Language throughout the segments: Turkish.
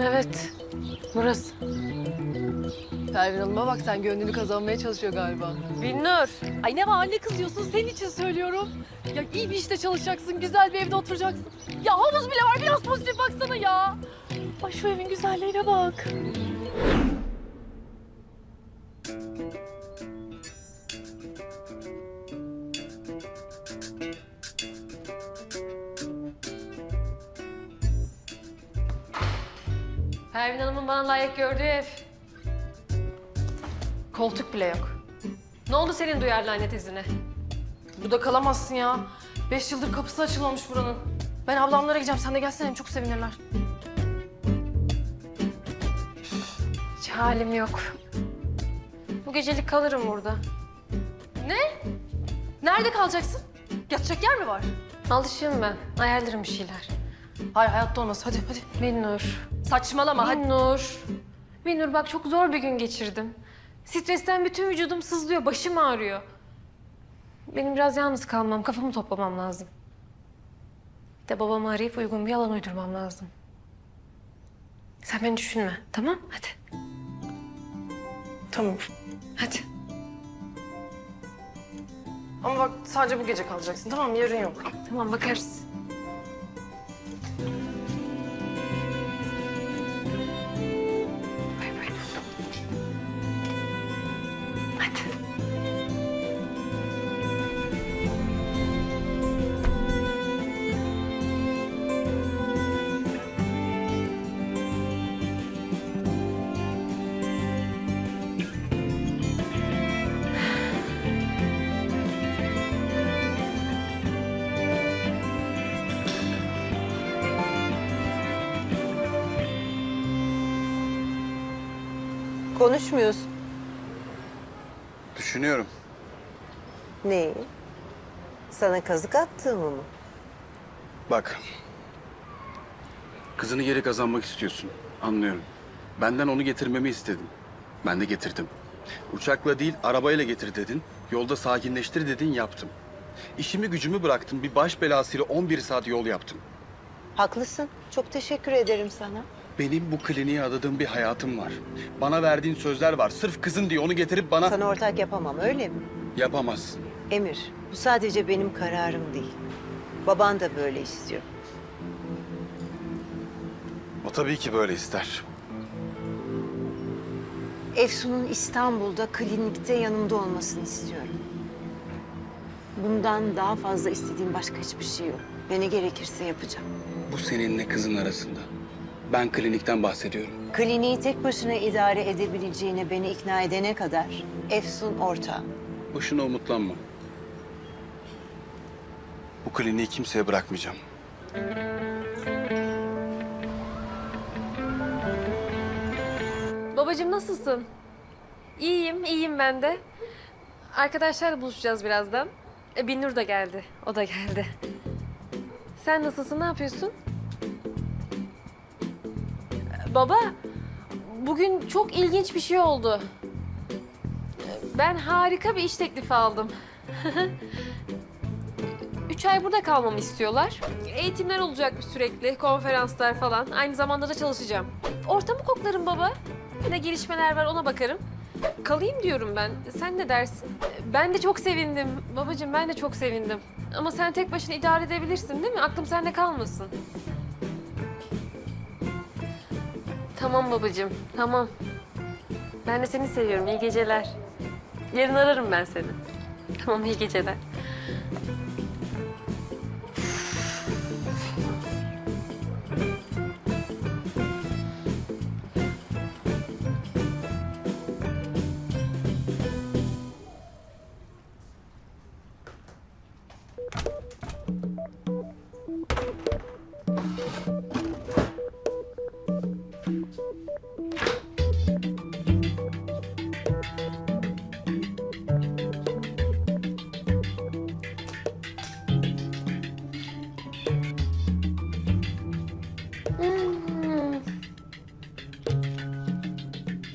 Evet. Burası. Pervin Hanım'a bak sen gönlünü kazanmaya çalışıyor galiba. Binnur. Ay ne var ne kızıyorsun senin için söylüyorum. Ya iyi bir işte çalışacaksın, güzel bir evde oturacaksın. Ya havuz bile var biraz pozitif baksana ya. Ay şu evin güzelliğine bak. Bana layık gördüğü ev. Koltuk bile yok. Ne oldu senin duyarlı anne tezine? Burada kalamazsın ya. Beş yıldır kapısı açılmamış buranın. Ben ablamlara gideceğim. Sen de gelsene hem çok sevinirler. Hiç halim yok. Bu gecelik kalırım burada. Ne? Nerede kalacaksın? Yatacak yer mi var? Alışığım ben. Ayarlarım bir şeyler. Hayır hayatta olmaz. Hadi hadi. Binnur. Saçmalama hadi. Binnur. Binnur bak çok zor bir gün geçirdim. Stresten bütün vücudum sızlıyor, başım ağrıyor. Benim biraz yalnız kalmam, kafamı toplamam lazım. Bir de babamı arayıp uygun bir yalan uydurmam lazım. Sen beni düşünme, tamam? Hadi, Tamam. hadi. Ama bak sadece bu gece kalacaksın tamam mı? Yarın yok. Tamam bakarız. Konuşmuyorsun. Düşünüyorum. Neyi? Sana kazık attığımı mı? Bak. Kızını geri kazanmak istiyorsun. Anlıyorum. Benden onu getirmemi istedin. Ben de getirdim. Uçakla değil arabayla getir dedin. Yolda sakinleştir dedin yaptım. İşimi gücümü bıraktım. Bir baş belasıyla 11 saat yol yaptım. Haklısın. Çok teşekkür ederim sana. Benim bu kliniğe adadığım bir hayatım var. Bana verdiğin sözler var. Sırf kızın diye onu getirip bana... Sana ortak yapamam öyle mi? Yapamazsın. Emir, bu sadece benim kararım değil. Baban da böyle istiyor. O tabii ki böyle ister. Efsun'un İstanbul'da klinikte yanımda olmasını istiyorum. Bundan daha fazla istediğim başka hiçbir şey yok. Ve ne gerekirse yapacağım. Bu seninle kızın arasında. Ben klinikten bahsediyorum. Kliniği tek başına idare edebileceğine beni ikna edene kadar Efsun ortağım. Boşuna umutlanma. Bu kliniği kimseye bırakmayacağım. Babacığım nasılsın? İyiyim, iyiyim ben de. Arkadaşlarla buluşacağız birazdan. E, Binnur da geldi, o da geldi. Sen nasılsın, ne yapıyorsun? Baba, bugün çok ilginç bir şey oldu. Ben harika bir iş teklifi aldım. Üç ay burada kalmamı istiyorlar. Eğitimler olacakmış sürekli, konferanslar falan. Aynı zamanda da çalışacağım. Ortamı koklarım baba. Ne gelişmeler var ona bakarım. Kalayım diyorum ben. Sen ne dersin? Ben de çok sevindim. Babacığım ben de çok sevindim. Ama sen tek başına idare edebilirsin değil mi? Aklım sende kalmasın. Tamam babacığım, tamam. Ben de seni seviyorum. İyi geceler. Yarın ararım ben seni. Tamam, iyi geceler.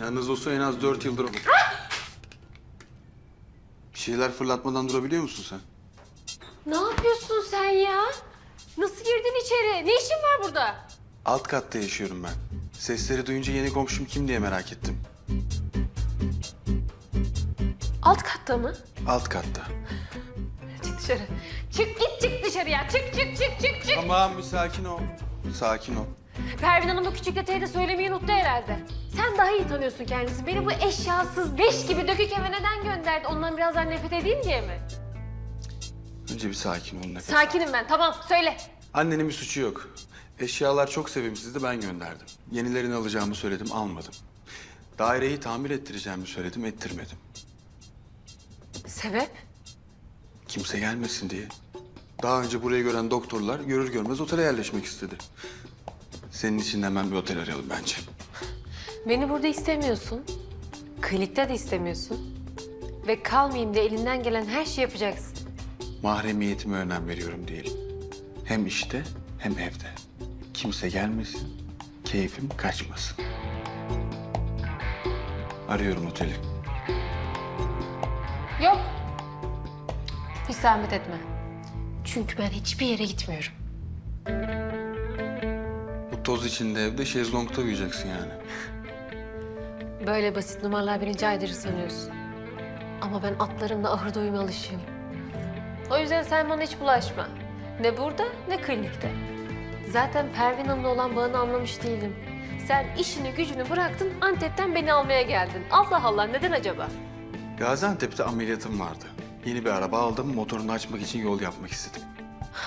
Yalnız olsa en az dört yıldır olur. Bir şeyler fırlatmadan durabiliyor musun sen? Ne yapıyorsun sen ya? Nasıl girdin içeri? Ne işin var burada? Alt katta yaşıyorum ben. Sesleri duyunca yeni komşum kim diye merak ettim. Alt katta mı? Alt katta. Çık dışarı. Çık git çık dışarıya. Çık çık çık çık çık. Tamam bir sakin ol. Sakin ol. Pervin Hanım bu küçük detayı da söylemeyi unuttu herhalde. Sen daha iyi tanıyorsun kendisi. Beni bu eşyasız leş gibi dökük eve neden gönderdi? Ondan birazdan nefret edeyim diye mi? Önce bir sakin ol nefes. Sakinim ben. Tamam söyle. Annenin bir suçu yok. Eşyalar çok sevimsizdi ben gönderdim. Yenilerini alacağımı söyledim almadım. Daireyi tamir ettireceğimi söyledim ettirmedim. Sebep? Kimse gelmesin diye. Daha önce burayı gören doktorlar görür görmez otele yerleşmek istedi. Senin için de hemen bir otel arayalım bence. Beni burada istemiyorsun. Klinikte de istemiyorsun. Ve kalmayayım diye elinden gelen her şeyi yapacaksın. Mahremiyetime önem veriyorum diyelim. Hem işte hem evde. Kimse gelmesin, keyfim kaçmasın. Arıyorum oteli. Yok. Hiç zahmet etme. Çünkü ben hiçbir yere gitmiyorum. Toz içinde evde şezlongta uyuyacaksın yani. Böyle basit numaralar beni caydırır sanıyorsun. Ama ben atlarımla ahırda uyuma alışığım. O yüzden sen bana hiç bulaşma. Ne burada ne klinikte. Zaten Pervin Hanım'la olan bağını anlamış değilim. Sen işini gücünü bıraktın Antep'ten beni almaya geldin. Allah Allah neden acaba? Gaziantep'te ameliyatım vardı. Yeni bir araba aldım, motorunu açmak için yol yapmak istedim.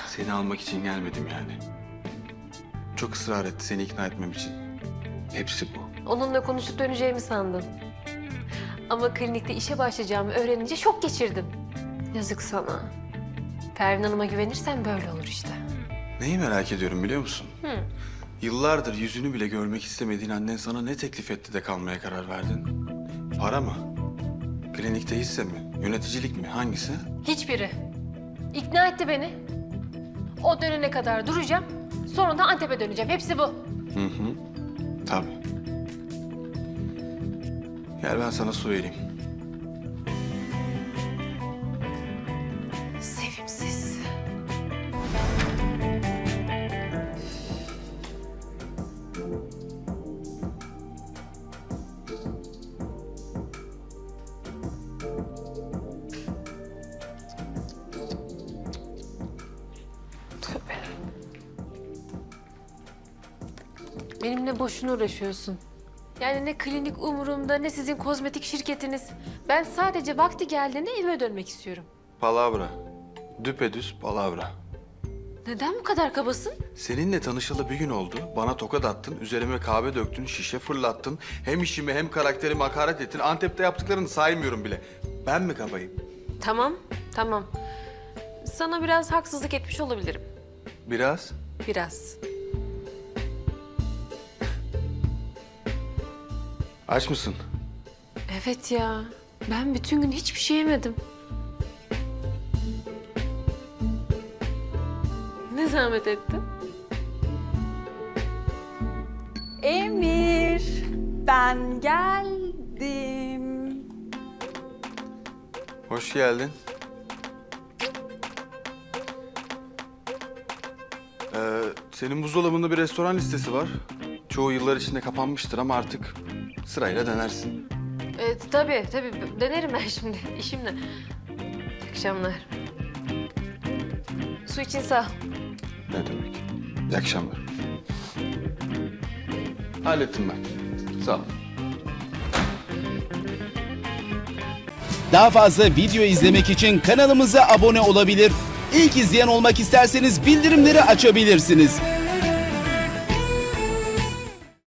Seni almak için gelmedim yani. Çok ısrar etti seni ikna etmem için. Hepsi bu. Onunla konuşup döneceğimi sandım. Ama klinikte işe başlayacağımı öğrenince şok geçirdim. Yazık sana. Pervin Hanım'a güvenirsen böyle olur işte. Neyi merak ediyorum biliyor musun? Yıllardır yüzünü bile görmek istemediğin annen sana ne teklif etti de kalmaya karar verdin? Para mı? Klinikte hisse mi? Yöneticilik mi? Hangisi? Hiçbiri. İkna etti beni. O dönene kadar duracağım. Sonra da Antep'e döneceğim. Hepsi bu. Hı hı. Tabii. Gel ben sana su vereyim. Benimle boşuna uğraşıyorsun. Yani ne klinik umurumda ne sizin kozmetik şirketiniz. Ben sadece vakti geldiğinde evime dönmek istiyorum. Palavra. Düpedüz palavra. Neden bu kadar kabasın? Seninle tanışalı bir gün oldu. Bana tokat attın, üzerime kahve döktün, şişe fırlattın. Hem işimi hem karakterimi hakaret ettin. Antep'te yaptıklarını saymıyorum bile. Ben mi kabayım? Tamam, tamam. Sana biraz haksızlık etmiş olabilirim. Biraz. Biraz. Aç mısın? Evet ya. Ben bütün gün hiçbir şey yemedim. Ne zahmet ettin? Emir, ben geldim. Hoş geldin. Ee, senin buzdolabında bir restoran listesi var. Çoğu yıllar içinde kapanmıştır ama artık sırayla denersin. Ee, tabii, tabii. Denerim ben şimdi. İşimle. İyi akşamlar. Su için sağ ol. Ne demek? İyi akşamlar. Hallettim ben. Sağ ol. Daha fazla video izlemek için kanalımıza abone olabilir. İlk izleyen olmak isterseniz bildirimleri açabilirsiniz.